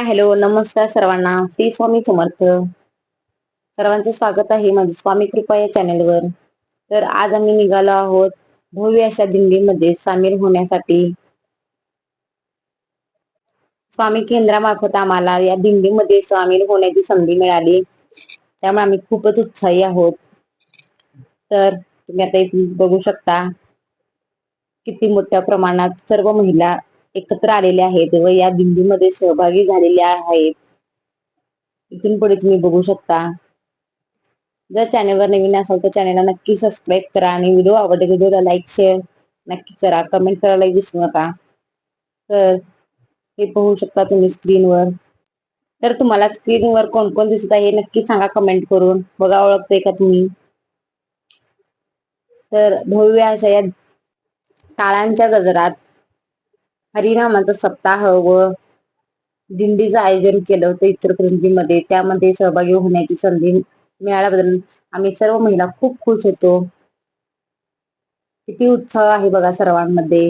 Hi hello नमस्कार सर्वांना. श्री स्वामी समर्थ. सर्वांचे स्वागत आहे माझे स्वामी कृपा या चॅनेलवर. तर आज आम्ही निघालो आहोत भव्य अशा दिंडीमध्ये सामील होण्यासाठी. स्वामी केंद्रामार्फत आम्हाला या दिंडीमध्ये सामील होण्याची संधी मिळाली. त्यामुळे आम्ही खूपच उत्साही आहोत. तर तुम्ही आता बघू शकता किती मोठ्या प्रमाणात सर्व महिला एकत्र आलेले आहेत. व या दिंडीमध्ये सहभागी झालेले आहेत. इथून पुढे तुम्ही बघू शकता. जर चॅनेलवर नवीन असाल तर चॅनेलला नक्की सबस्क्राईब करा आणि व्हिडिओ आवडले व्हिडिओला लाईक शेअर नक्की करा. कमेंट करायला विसरू नका. तर हे पाहू शकता तुम्ही स्क्रीनवर तर तुम्हाला स्क्रीनवर कोण कोण दिसत आहे नक्की सांगा कमेंट करून. बघा ओळखते का तुम्ही? तर भव्य अशा या काळांच्या गजरात हरिनामाचा सप्ताह व दिंडीचं आयोजन केलं होतं इचलकरंजीमध्ये त्यामध्ये सहभागी होण्याची संधी मिळाल्याबद्दल आम्ही सर्व महिला खूप खुश होतो. किती उत्साह आहे बघा सर्वांमध्ये.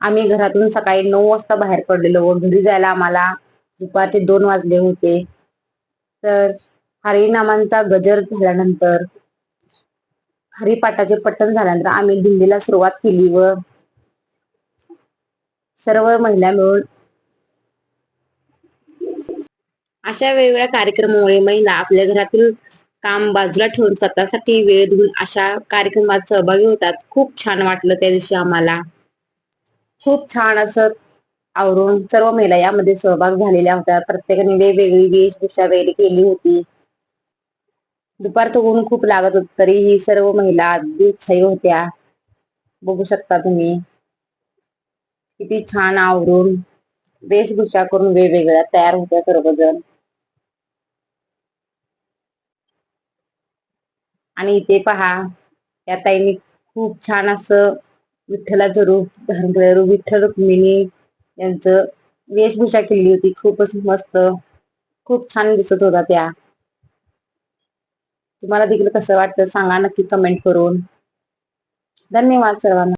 आम्ही घरातून सकाळी नऊ वाजता बाहेर पडलेलो व घरी जायला आम्हाला दुपारचे दोन वाजले होते. तर हरिनामांचा गजर झाल्यानंतर हरिपाठाचे पठण झाल्यानंतर आम्ही दिंडीला सुरुवात केली व सर्व महिला मिळून अशा वेगवेगळ्या कार्यक्रमामुळे महिला आपल्या घरातील काम बाजूला ठेवून स्वतःसाठी वेळ देऊन अशा कार्यक्रमात सहभागी होतात. खूप छान वाटलं त्या दिवशी आम्हाला. खूप छान असं आवरून सर्व महिला यामध्ये सहभाग झालेल्या होत्या. प्रत्येकाने वेगवेगळी वेशभूषा वेगळी केली होती. दुपारचं ऊन खूप लागत होत तरीही सर्व महिला अगदी उत्साही होत्या. बघू शकता तुम्ही. किती छान आवरून वेशभूषा करून वेगवेगळ्या तयार होत्या सर्वजण. आणि इथे पहा या ताईंनी खूप छान असं विठ्ठलाचं रूप धारण विठ्ठल रुक्मिणी यांचं वेशभूषा केली होती. खूपच मस्त खूप छान दिसत होता त्या. तुम्हाला देखील कसं वाटतं सांगा नक्की कमेंट करून. धन्यवाद सर्वांना.